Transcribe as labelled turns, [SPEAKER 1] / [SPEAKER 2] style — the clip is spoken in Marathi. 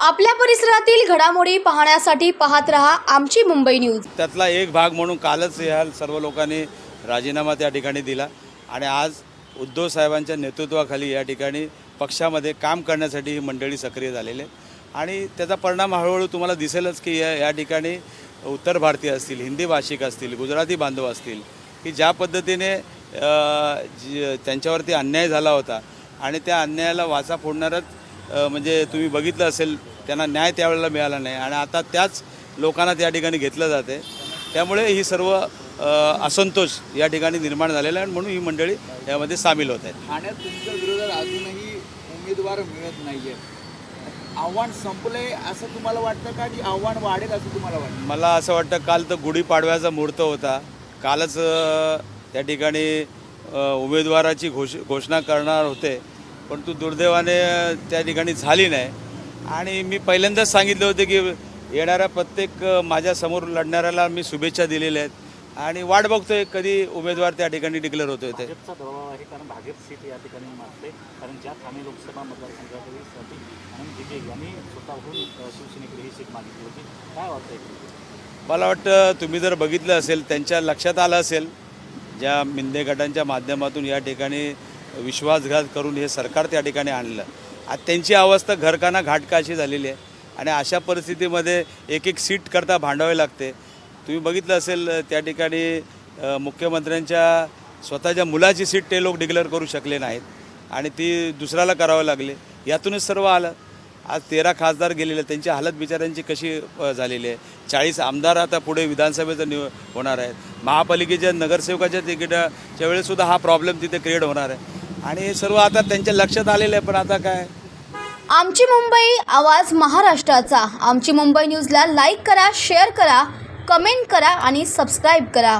[SPEAKER 1] आपल्या परिसरातील घडामोडी पाहण्यासाठी पाहत रहा आमची मुंबई न्यूज.
[SPEAKER 2] त्यातला एक भाग म्हणून कालच ह्या सर्व लोकांनी राजीनामा त्या ठिकाणी दिला. आणि आज उद्धव साहेबांच्या नेतृत्वाखाली या ठिकाणी पक्षामध्ये काम करण्यासाठी ही मंडळी सक्रिय झालेली आहे. आणि त्याचा परिणाम हळूहळू तुम्हाला दिसेलच की या या ठिकाणी उत्तर भारतीय असतील हिंदी भाषिक असतील गुजराती बांधव असतील की ज्या पद्धतीने त्यांच्यावरती अन्याय झाला होता आणि त्या अन्यायाला वाचा फोडणारच म्हणजे तुम्ही बघितलं असेल त्यांना न्याय त्यावेळेला मिळाला नाही आणि आता त्याच लोकांना त्या ठिकाणी घेतलं जाते. त्यामुळे ही सर्व असंतोष या ठिकाणी निर्माण झालेला आहे म्हणून ही मंडळी यामध्ये सामील होत आहेत.
[SPEAKER 3] ठाण्यात तुमच्या विरोधात अजूनही उमेदवार मिळत नाहीये. आव्हान संपलंय असं तुम्हाला वाटतं का? की आव्हान वाढेल असं तुम्हाला वाटतं?
[SPEAKER 2] मला असं वाटतं काल तर गुढीपाडव्याचा मुहूर्त होता. कालच त्या ठिकाणी उमेदवाराची घोष घोषणा करणार होते. परंतु दुर्दैवाने त्या ठिकाणी झाली नाही. आणि मी पहिल्यांदाच सांगितले होते की येणाऱ्या प्रत्येक माझ्यासमोर लढणाऱ्याला मी शुभेच्छा दिलेल्या आहेत. आणि वाट बघतोय कधी उमेदवार त्या ठिकाणी डिक्लेअर होतोय ते.
[SPEAKER 4] आहे कारण भाजप सीट या ठिकाणी मागते कारण ज्या ठाणे लोकसभा मतदारसंघातील स्वतःहून शिवसेनेकडे ही सीट मागितली होती. काय
[SPEAKER 2] मला वाटतं तुम्ही जर बघितलं असेल त्यांच्या लक्षात आलं असेल ज्या मिंदे गटांच्या माध्यमातून या ठिकाणी विश्वासघात करून हे सरकार त्या ठिकाणी आणलं. आज त्यांची अवस्था घरकाना घाटका अशी झालेली आहे. आणि अशा परिस्थितीमध्ये एक एक सीट करता भांडावे लागते. तुम्ही बघितलं असेल त्या ठिकाणी मुख्यमंत्र्यांच्या स्वतःच्या मुलाची सीट ते लोक डिक्लेअर करू शकले नाहीत. आणि ती दुसऱ्याला करावं लागले. यातूनच सर्व आलं. आज तेरा खासदार गेलेले आहेत. त्यांची हालत बिचाऱ्यांची कशी झालेली आहे? चाळीस आमदार आता पुढे विधानसभेचं निव होणार आहेत. महापालिकेच्या नगरसेवकाच्या तिकिटाच्या वेळेसुद्धा हा प्रॉब्लेम तिथे क्रिएट होणार आहे. आणि हे सर्व आता त्यांच्या लक्षात आलेलं आहे पण आता काय?
[SPEAKER 1] आमची मुंबई आवाज महाराष्ट्राचा. आमची मुंबई न्यूजला लाईक करा शेअर करा कमेंट करा आणि सबस्क्राईब करा.